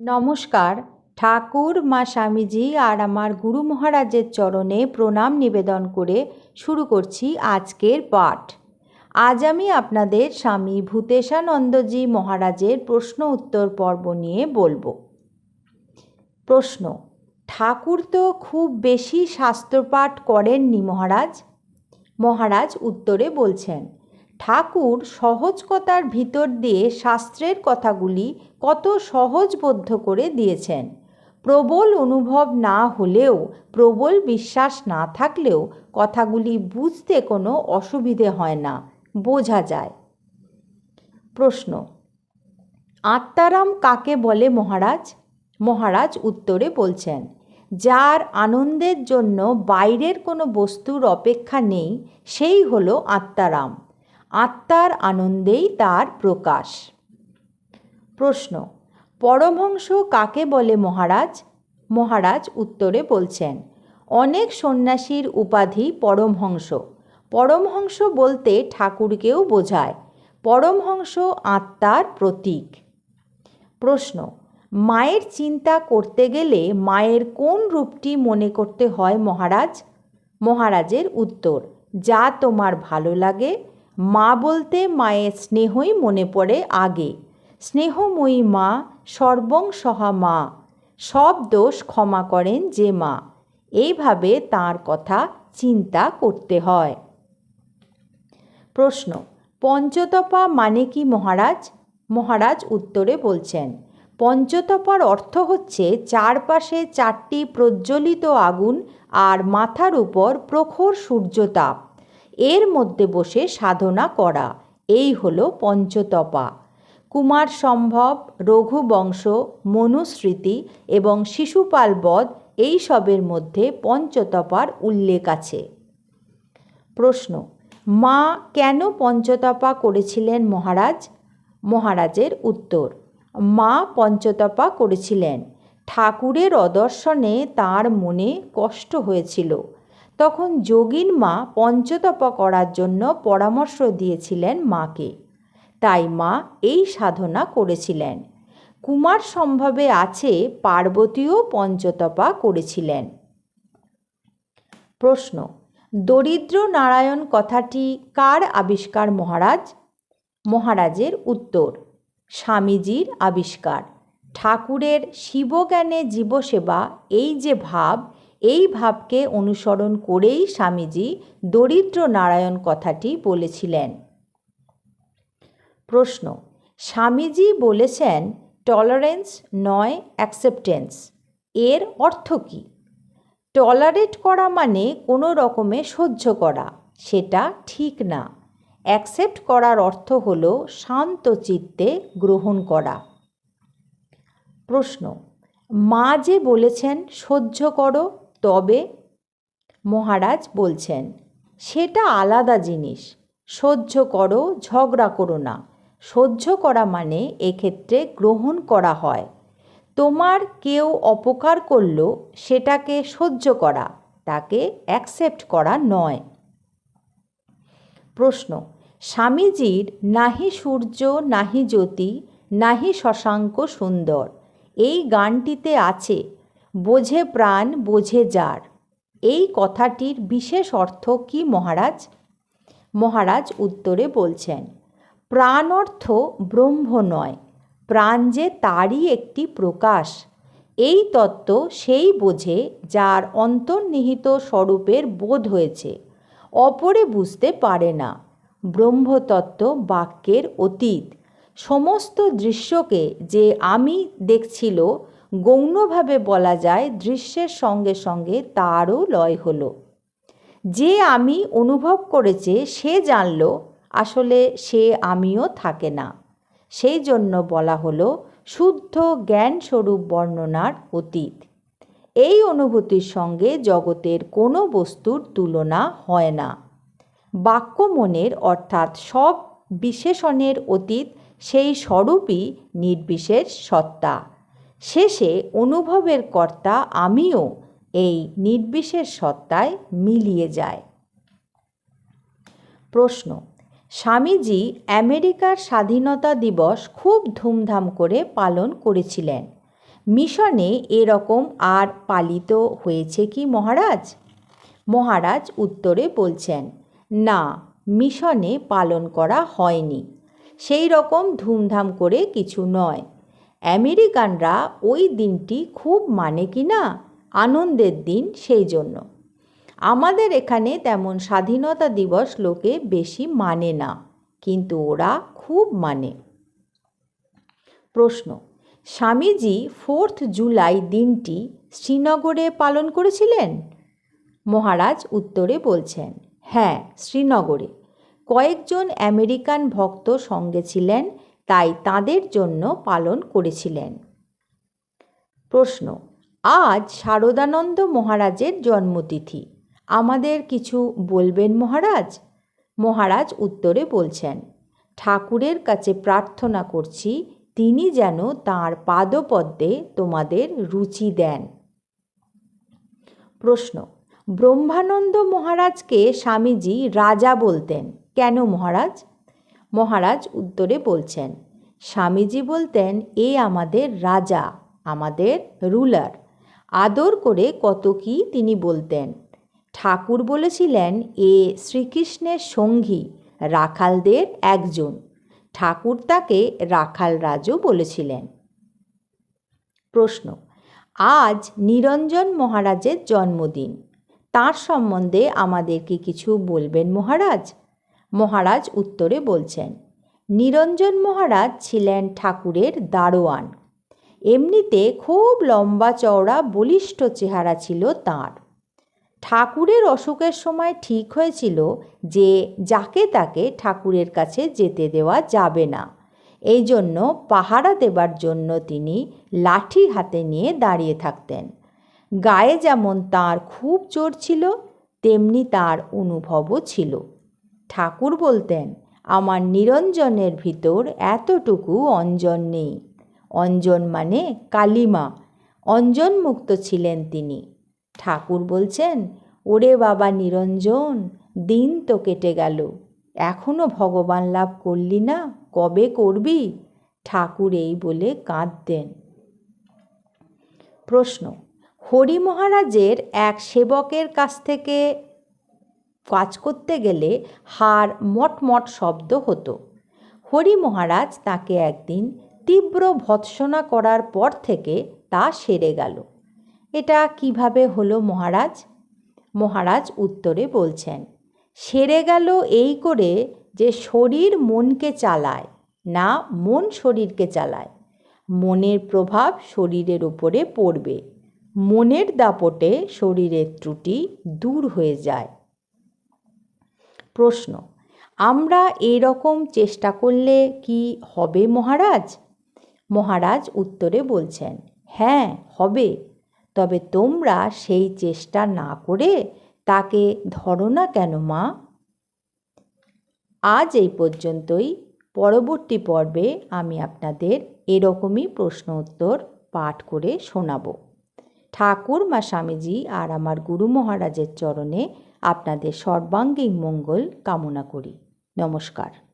নমস্কার। ঠাকুর, মা স্বামীজি আর আমার গুরু মহারাজের চরণে প্রণাম নিবেদন করে শুরু করছি আজকের পাঠ। আজ আমি আপনাদের স্বামী ভূতেশানন্দজি মহারাজের প্রশ্ন উত্তর পর্ব নিয়ে বলব। প্রশ্ন, ঠাকুর তো খুব বেশি শাস্ত্রপাঠ করেননি মহারাজ? মহারাজ উত্তরে বলছেন ঠাকুর সহজ কথার ভিতর দিয়ে শাস্ত্রের কথাগুলি কত সহজবোধ্য করে দিয়েছেন। প্রবল অনুভব না হলেও, প্রবল বিশ্বাস না থাকলেও কথাগুলি বুঝতে কোনো অসুবিধে হয় না, বোঝা যায়। প্রশ্ন, আত্মারাম কাকে বলে মহারাজ? মহারাজ উত্তরে বলছেন, যার আনন্দের জন্য বাইরের কোনো বস্তুর অপেক্ষা নেই, সেই হলো আত্মারাম। আত্মার আনন্দেই তার প্রকাশ। প্রশ্ন, পরমহংস কাকে বলে মহারাজ? মহারাজ উত্তরে বলছেন, অনেক সন্ন্যাসীর উপাধি পরমহংস। পরমহংস বলতে ঠাকুরকেও বোঝায়, পরমহংস আত্মার প্রতীক। প্রশ্ন, মায়ের চিন্তা করতে গেলে মায়ের কোন রূপটি মনে করতে হয় মহারাজ? মহারাজের উত্তর, যা তোমার ভালো লাগে মা বলতে মায়ের স্নেহই মনে পড়ে আগে। স্নেহময়ী মা, সর্বং সহা মা, সব দোষ ক্ষমা করেন যে মা। এইভাবে তার কথা চিন্তা করতে হয়। প্রশ্ন, পঞ্চতপা মানে কি মহারাজ? মহারাজ উত্তরে বলছেন, পঞ্চতপার অর্থ হচ্ছে চারপাশে চারটি প্রজ্বলিত আগুন আর মাথার উপর প্রখর সূর্যতাপ। এর মধ্যে বসে সাধনা করা। এই হলো পঞ্চতপা। কুমার সম্ভব রঘুবংশ মনুস্মৃতি এবং শিশুপাল বধ এই সবের মধ্যে পঞ্চতপার উল্লেখ আছে। প্রশ্ন, মা কেন পঞ্চতপা করেছিলেন মহারাজ? মহারাজের উত্তর, মা পঞ্চতপা করেছিলেন। ঠাকুরের অদর্শনে তার মনে কষ্ট হয়েছিল। তখন যোগিন মা পঞ্চতপা করার জন্য পরামর্শ দিয়েছিলেন মাকে। তাই মা এই সাধনা করেছিলেন। কুমার সম্ভবে আছে পার্বতীও পঞ্চতপা করেছিলেন। প্রশ্ন, দরিদ্র নারায়ণ কথাটি কার আবিষ্কার মহারাজ? মহারাজের উত্তর, স্বামীজির আবিষ্কার। ঠাকুরের শিবজ্ঞানে জীবসেবা, এই যে ভাব এই ভাবকে অনুসরণ করেই স্বামীজি দরিদ্র নারায়ণ কথাটি বলেছিলেন। প্রশ্ন, স্বামীজি বলেছেন টলারেন্স নয় অ্যাকসেপ্টেন্স এর অর্থ কী? টলারেট করা মানে কোনো রকমে সহ্য করা, সেটা ঠিক না। অ্যাকসেপ্ট করার অর্থ হল শান্ত চিত্তে গ্রহণ করা। প্রশ্ন, মা যে বলেছেন সহ্য করো তবে মহারাজ বলছেন, সেটা আলাদা জিনিস। সহ্য করো, ঝগড়া করো না। সহ্য করা মানে এক্ষেত্রে গ্রহণ করা হয়। তোমার কেউ অপকার করল, সেটাকে সহ্য করা, তাকে অ্যাকসেপ্ট করা নয়। প্রশ্ন, স্বামীজির নাহি সূর্য, নাহি জ্যোতি, নাহি শশাঙ্ক সুন্দর, এই গানটিতে আছে বোঝে প্রাণ, বোঝে যার। এই কথাটির বিশেষ অর্থ কি মহারাজ? মহারাজ উত্তরে বলছেন, প্রাণ অর্থ ব্রহ্ম নয়, প্রাণ যে তারই একটি প্রকাশ। এই তত্ত্ব সেই বোঝে যার অন্তর্নিহিত স্বরূপের বোধ হয়েছে, অপরে বুঝতে পারে না। ব্রহ্মতত্ত্ব বাক্যের অতীত, সমস্ত দৃশ্যকে যে আমি দেখছিল গৌণভাবে বলা যায় দৃশ্যের সঙ্গে সঙ্গে তারও লয় হলো। যে আমি অনুভব করেছে, সে জানল, আসলে সে আমিও থাকে না। সেই জন্য বলা হলো, শুদ্ধ জ্ঞানস্বরূপ বর্ণনার অতীত। এই অনুভূতির সঙ্গে জগতের কোনো বস্তুর তুলনা হয় না। বাক্য মনের অর্থাৎ সব বিশেষণের অতীত সেই স্বরূপই নির্বিশেষ সত্তা। শেষে অনুভবের কর্তা আমিও এই নির্বিশেষ সত্তায় মিলিয়ে যায় প্রশ্ন, স্বামীজি আমেরিকার স্বাধীনতা দিবস খুব ধুমধাম করে পালন করেছিলেন। মিশনে এরকম আর পালিত হয়েছে কি মহারাজ? মহারাজ উত্তরে বলছেন, না, মিশনে পালন করা হয়নি। সেই রকম ধুমধাম করে কিছু নয়। আমেরিকানরা ওই দিনটি খুব মানে কি না? আনন্দের দিন সেই জন্য। আমাদের এখানে তেমন স্বাধীনতা দিবস লোকে বেশি মানে না, কিন্তু ওরা খুব মানে। প্রশ্ন, স্বামীজি ফোর্থ জুলাই দিনটি শ্রীনগরে পালন করেছিলেন? মহারাজ উত্তরে বলছেন হ্যাঁ শ্রীনগরে। কয়েকজন আমেরিকান ভক্ত সঙ্গে ছিলেন তাই তাদের জন্য পালন করেছিলেন। প্রশ্ন, আজ শারদানন্দ মহারাজের জন্মতিথি, আমাদের কিছু বলবেন মহারাজ? মহারাজ উত্তরে বলছেন, ঠাকুরের কাছে প্রার্থনা করছি, তিনি যেন তাঁর পাদপদ্মে তোমাদের রুচি দেন। প্রশ্ন, ব্রহ্মানন্দ মহারাজকে স্বামীজি রাজা বলতেন, কেন মহারাজ? মহারাজ উত্তরে বলছেন, স্বামীজি বলতেন, এ আমাদের রাজা, আমাদের রুলার। আদর করে কত কি তিনি বলতেন। ঠাকুর বলেছিলেন, এ শ্রীকৃষ্ণের সঙ্গী, রাখালদের একজন। ঠাকুর তাকে রাখাল রাজও বলেছিলেন। প্রশ্ন, আজ নিরঞ্জন মহারাজের জন্মদিন। তার সম্বন্ধে আমাদেরকে কিছু বলবেন মহারাজ? মহারাজ উত্তরে বলছেন, নিরঞ্জন মহারাজ ছিলেন ঠাকুরের দারোয়ান। এমনিতে খুব লম্বা চওড়া বলিষ্ঠ চেহারা ছিল তাঁর। ঠাকুরের অসুখের সময় ঠিক হয়েছিল যে যাকে তাকে ঠাকুরের কাছে যেতে দেওয়া যাবে না। এই জন্য পাহারা দেবার জন্য তিনি লাঠি হাতে নিয়ে দাঁড়িয়ে থাকতেন। গায়ে যেমন তার খুব জোর ছিল, তেমনি তার অনুভবও ছিল। ঠাকুর বলতেন, আমার নিরঞ্জনের ভিতর এতটুকু অঞ্জন নেই। অঞ্জন মানে কালিমা। অঞ্জন মুক্ত ছিলেন তিনি। ঠাকুর বলছেন, ওরে বাবা নিরঞ্জন, দিন তো কেটে গেল। এখনও ভগবান লাভ করলি না, কবে করবি? ঠাকুর এই বলে কাঁদতেন। প্রশ্ন হরি মহারাজের এক সেবকের কাছ থেকে কাজ করতে গেলে হাড় মটমট শব্দ হতো। হরি মহারাজ তাকে একদিন তীব্র ভৎসনা করার পর থেকে তা সেরে গেল। এটা কীভাবে হলো মহারাজ? মহারাজ উত্তরে বলছেন, সেরে গেল এই করে যে শরীর মনকে চালায়, না মন শরীরকে চালায়। মনের প্রভাব শরীরের উপরে পড়বে। মনের দাপটে শরীরের ত্রুটি দূর হয়ে যায়। প্রশ্ন, আমরা এরকম চেষ্টা করলে কি হবে মহারাজ? মহারাজ উত্তরে বলছেন হ্যাঁ হবে। তবে তোমরা সেই চেষ্টা না করে তাকে ধরো না কেন মা? আজ এই পর্যন্তই। পরবর্তী পর্বে আমি আপনাদের এরকমই প্রশ্ন উত্তর পাঠ করে শোনাবো। ঠাকুর মা স্বামীজি আর আমার গুরু মহারাজের চরণে আপনাদের সর্বাঙ্গীন মঙ্গল কামনা করি। নমস্কার।